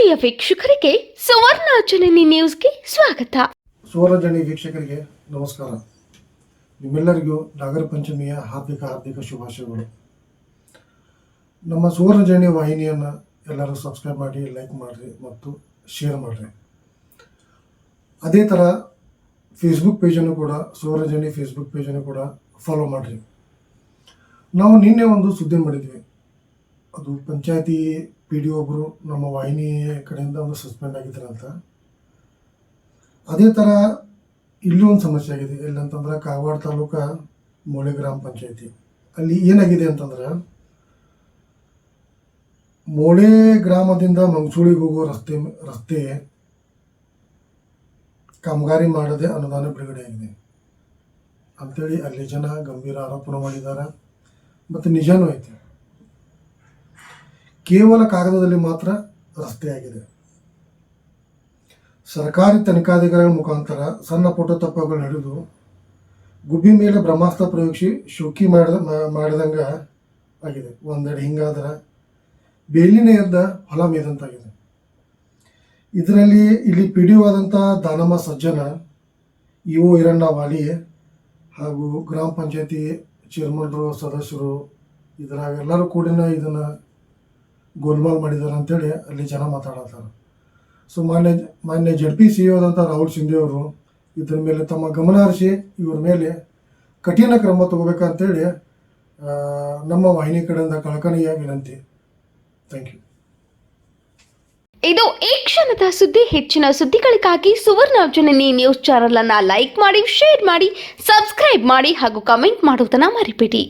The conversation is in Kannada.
ಆತ್ಮೀಯ ವೀಕ್ಷಕರಿಗೆ ಸುವರ್ಣ ಜನನಿ ನ್ಯೂಸ್ಗೆ ಸ್ವಾಗತ. ಸುವರ್ಣಜನಿ ವೀಕ್ಷಕರಿಗೆ ನಮಸ್ಕಾರ. ನಿಮ್ಮೆಲ್ಲರಿಗೂ ನಾಗರ ಪಂಚಮಿಯ ಹಾರ್ದಿಕ ಹಾರ್ದಿಕ ಶುಭಾಶಯಗಳು. ನಮ್ಮ ಸುವರ್ಣಜನಿ ವಾಹಿನಿಯನ್ನು ಎಲ್ಲರೂ ಸಬ್ಸ್ಕ್ರೈಬ್ ಮಾಡಿ ಲೈಕ್ ಮಾಡಿರಿ ಮತ್ತು ಶೇರ್ ಮಾಡಿರಿ. ಅದೇ ಥರ ಫೇಸ್ಬುಕ್ ಪೇಜನ್ನು ಕೂಡ ಸುವರ್ಣಜನಿ ಫೇಸ್ಬುಕ್ ಪೇಜನ್ನು ಕೂಡ ಫಾಲೋ ಮಾಡಿರಿ. ನಾವು ನಿನ್ನೆ ಒಂದು ಸುದ್ದಿ ಮಾಡಿದ್ವಿ. ಅದು ಪಂಚಾಯತಿ ಪಿ ಡಿ ಒಬ್ಬರು ನಮ್ಮ ವಾಹಿನಿ ಕಡೆಯಿಂದ ಒಂದು ಸಸ್ಪೆಂಡ್ ಆಗಿದ್ದಾರಂತ ಅದೇ ಥರ ಇಲ್ಲೂ ಒಂದು ಸಮಸ್ಯೆ ಆಗಿದೆ. ಎಲ್ಲಂತಂದ್ರೆ ಕಾಗವಾಡ ತಾಲೂಕ ಮೋಳೆ ಗ್ರಾಮ ಪಂಚಾಯತಿ. ಅಲ್ಲಿ ಏನಾಗಿದೆ ಅಂತಂದ್ರೆ ಮೋಳೆ ಗ್ರಾಮದಿಂದ ಮಂಗಸೂಳಿಗೆ ಹೋಗೋ ರಸ್ತೆ ರಸ್ತೆ ಕಾಮಗಾರಿ ಮಾಡದೆ ಅನುದಾನ ಬಿಡುಗಡೆ ಆಗಿದೆ. ಅಂಥೇಳಿ ಅಲ್ಲಿ ಜನ ಗಂಭೀರ ಆರೋಪಣ ಮಾಡಿದ್ದಾರೆ. ಮತ್ತು ನಿಜನೂ ಐತೆ. ಕೇವಲ ಕಾಗದದಲ್ಲಿ ಮಾತ್ರ ರಸ್ತೆಯಾಗಿದೆ ಸರ್ಕಾರಿ ತನಿಖಾಧಿಕಾರಿಗಳ ಮುಖಾಂತರ ಸಣ್ಣ ಪುಟ್ಟ ತಪ್ಪುಗಳು ಹಿಡಿದು ಗುಬ್ಬಿ ಮೇಲೆ ಬ್ರಹ್ಮಾಸ್ತ್ರ ಪ್ರಯೋಗಿಸಿ ಶೋಕಿ ಮಾಡಿದ ಮಾಡಿದಂಗೆ ಆಗಿದೆ. ಒಂದೆಡೆ ಹಿಂಗಾದ್ರೆ ಬೇಲಿನೇ ಎದ್ದ ಹೊಲ ಮೇದಂತಾಗಿದೆ. ಇದರಲ್ಲಿ ಇಲ್ಲಿ ಪಿ ದಾನಮ್ಮ ಸಜ್ಜನ, ಇಒ ಈರಣ್ಣ ವಾಲಿ ಹಾಗೂ ಗ್ರಾಮ ಪಂಚಾಯತಿ ಚೇರ್ಮನ್ರು, ಸದಸ್ಯರು ಇದರಾಗೆಲ್ಲರೂ ಕೂಡ ಇದನ್ನು ಗೋಲ್ಮಾಲ್ ಮಾಡಿದ್ದಾರೆ ಅಂತೇಳಿ ಅಲ್ಲಿ ಜನ ಮಾತಾಡತ್ತಾರೆ. ಸೊ ಮಾನ್ಯ ಮಾನ್ಯ ಜಡ್ ಪಿ ಸಿ ಆದಂಥ ರಾಹುಲ್ ಶಿಂದೆ ಅವರು ಇದ್ರ ಮೇಲೆ ತಮ್ಮ ಗಮನ ಹರಿಸಿ ಇವ್ರ ಮೇಲೆ ಕಠಿಣ ಕ್ರಮ ತಗೋಬೇಕಂತೇಳಿ ನಮ್ಮ ವಾಹಿನಿ ಕಡೆಯಿಂದ ಕಳಕಳಿಯ ವಿನಂತಿ. ಥ್ಯಾಂಕ್ ಯು ಇದು ಈ ಕ್ಷಣದ ಸುದ್ದಿ. ಹೆಚ್ಚಿನ ಸುದ್ದಿಗಳಿಗಾಗಿ ಸುವರ್ಣ ಜನನಿ ನ್ಯೂಸ್ ಚಾನೆಲ್ ಅನ್ನ ಲೈಕ್ ಮಾಡಿ, ಶೇರ್ ಮಾಡಿ, ಸಬ್ಸ್ಕ್ರೈಬ್ ಮಾಡಿ ಹಾಗೂ ಕಮೆಂಟ್ ಮಾಡುವುದನ್ನ ಮರಿಬೇಡಿ.